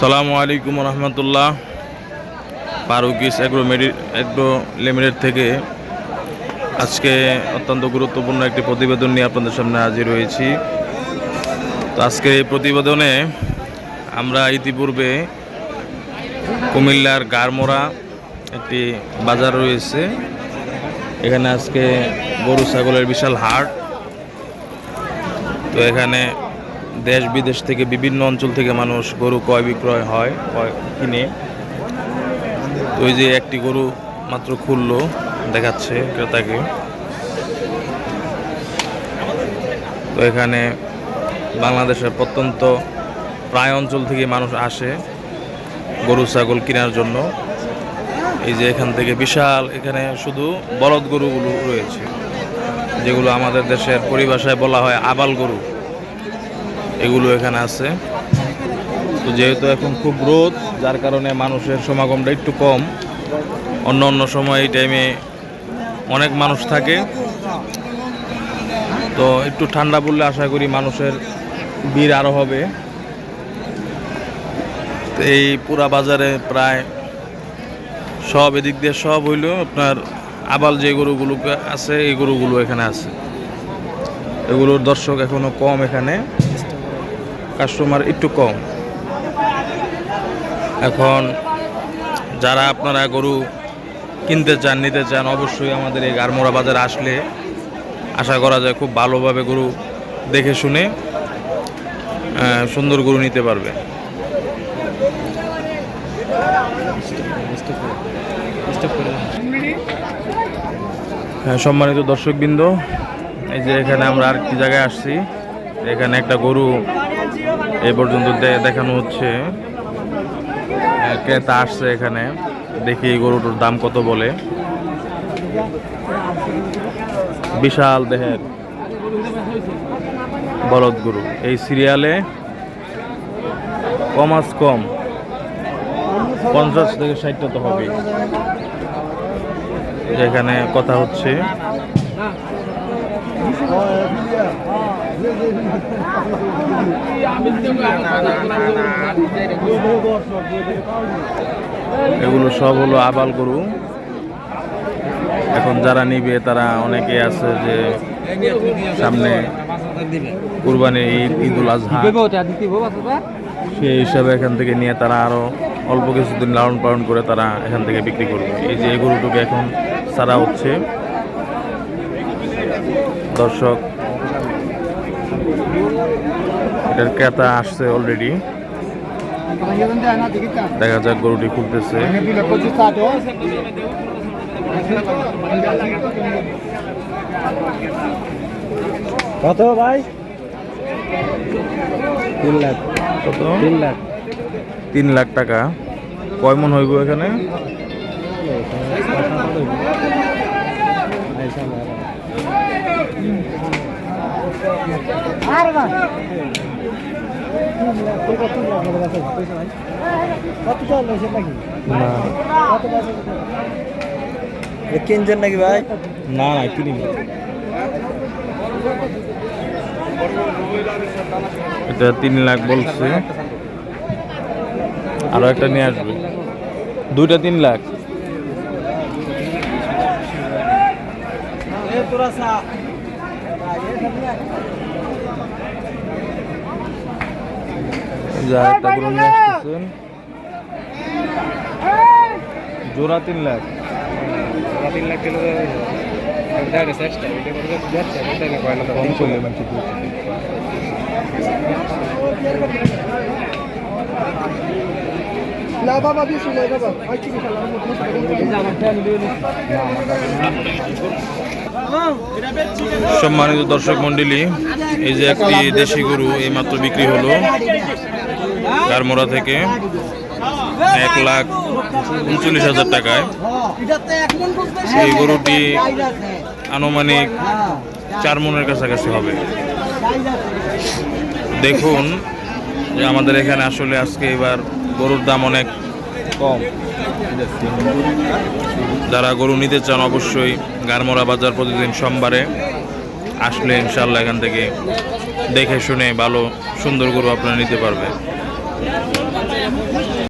সালামু আলাইকুম রহমতুল্লাহ। Faruqis agro medi, agro limited থেকে আজকে অত্যন্ত গুরুত্বপূর্ণ একটি প্রতিবেদন নিয়ে আপনাদের সামনে হাজির হয়েছি। তো আজকে এই প্রতিবেদনে আমরা ইতিপূর্বে কুমিল্লার গারমোড়া একটি বাজার রয়েছে। এখানে আজকে গরু, ছাগলের বিশাল হাট। তো এখানে দেশ বিদেশ থেকে বিভিন্ন অঞ্চল থেকে মানুষ গরু ক্রয় বিক্রয় হয় কিনে। তো ওই যে একটি গরু মাত্র খুললো, দেখাচ্ছে ক্রেতাকে। তো এখানে বাংলাদেশের প্রত্যন্ত প্রায় অঞ্চল থেকে মানুষ আসে গরু, ছাগল কেনার জন্য। এই যে এখান থেকে বিশাল, এখানে শুধু বলদ গরুগুলো রয়েছে, যেগুলো আমাদের দেশের পরিভাষায় বলা হয় আবাল গরু। এগুলো এখানে আছে। তো যেহেতু এখন খুব রোদ, যার কারণে মানুষের সমাগমটা একটু কম। অন্য অন্য সময় এই টাইমে অনেক মানুষ থাকে। তো একটু ঠান্ডা পড়লে আশা করি মানুষের ভিড় আরও হবে। তো এই পুরা বাজারে প্রায় সব এদিক দিয়ে সব হইল আপনার আবাল যে গরুগুলো আছে, এই গরুগুলো এখানে আছে। এগুলোর দর্শক এখনও কম এখানে। কাস্টমার একটু কম। এখন যারা আপনারা গরু কিনতে চান, নিতে চান, অবশ্যই আমাদের এই গারমোড়া বাজারে আসলে আশা করা যায় খুব ভালোভাবে গরু দেখে শুনে সুন্দর গরু নিতে পারবে। হ্যাঁ সম্মানিত দর্শকবৃন্দ, এই যে এখানে আমরা আর কি জায়গায় আসছি। এখানে একটা গরু এই পর্যন্ত দেখানো হচ্ছে। ক্রেতা আসছে এখানে। দেখি এই গরুটার দাম কত বলে। বিশাল দেহের বলদ গরু। এই সিরিয়ালে কমাস কম। পঞ্চাশ থেকে ষাটটা তো হবে যেখানে কথা হচ্ছে। এগুলো সব হলো আবাল গরু। এখন যারা নিবে, তারা অনেকে আছে যে সামনে কুরবানি ঈদ, ঈদুল আজহা। সেই হিসাবে এখান থেকে নিয়ে তারা আরও অল্প কিছুদিন লালন পালন করে তারা এখান থেকে বিক্রি করবে। এই যে এই গরুটুকু এখন সারা হচ্ছে। দর্শক এটার ক্রেতা আসছে অলরেডি দেখা যাক গরুটি খুলতেছে। কত ভাই? তিন লাখ। কত? তিন লাখ। তিন লাখ টাকা। কয় মন হইব এখানে? কিনছেন নাকি ভাই? না না কিনি এটা তিন লাখ বলছে। আরও একটা নিয়ে আসবে। দুইটা তিন লাখ। একটা গরু নিয়ে আসতেছেন। জোড়া তিন লাখ। তিন লাখ কিলো চেষ্টা কম করলে মানে ঠিক সম্মানিত দর্শক মন্ডলী, এই যে একটি দেশি গরু এইমাত্র বিক্রি হলো গারমোড়া থেকে এক লাখ উনচল্লিশ হাজার টাকায়। এই গরুটি আনুমানিক চার মনের কাছাকাছি হবে। দেখুন যে আমাদের এখানে আসলে আজকে এবার গরুর দাম অনেক কম। যারা গরু নিতে চান অবশ্যই গারমোড়া বাজার প্রতিদিন সোমবারে আসলে ইনশাল্লাহ এখান থেকে দেখে শুনে ভালো সুন্দর গরু আপনারা নিতে পারবেন